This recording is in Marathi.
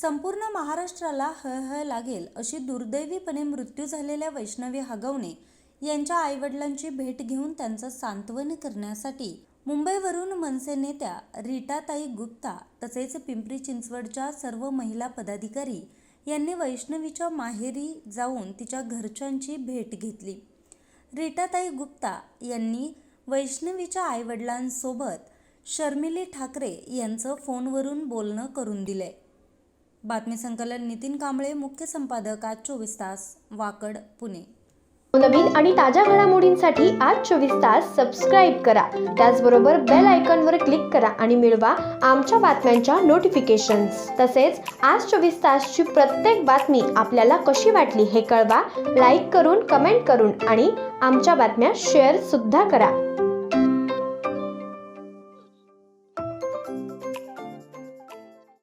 संपूर्ण महाराष्ट्राला हळहळ लागेल अशी दुर्दैवीपणे मृत्यू झालेल्या वैष्णवी हगवणे यांच्या आईवडिलांची भेट घेऊन त्यांचं सांत्वन करण्यासाठी मुंबईवरून मनसे नेत्या रीटाताई गुप्ता तसेच पिंपरी चिंचवडच्या सर्व महिला पदाधिकारी यांनी वैष्णवीच्या माहेरी जाऊन तिच्या घरच्यांची भेट घेतली. रीटाताई गुप्ता यांनी वैष्णवीच्या आईवडिलांसोबत शर्मिली ठाकरे यांचं फोनवरून बोलणं करून दिलंय. बातमी संकलन नितीन कांबळे मुख्य संपादक आज चोवीस तास वाकड पुणे. नवीन आणि ताज्या घडामोडींसाठी आज चोवीस तास सबस्क्राईब करा. त्याचबरोबर बेल आयकॉनवर क्लिक करा आणि मिळवा आमच्या बातम्यांच्या नोटिफिकेशन्स तसेच आज चोवीस तासची प्रत्येक बातमी आपल्याला कशी वाटली हे कळवा लाईक करून कमेंट करून आणि आमच्या बातम्या शेअर सुद्धा करा.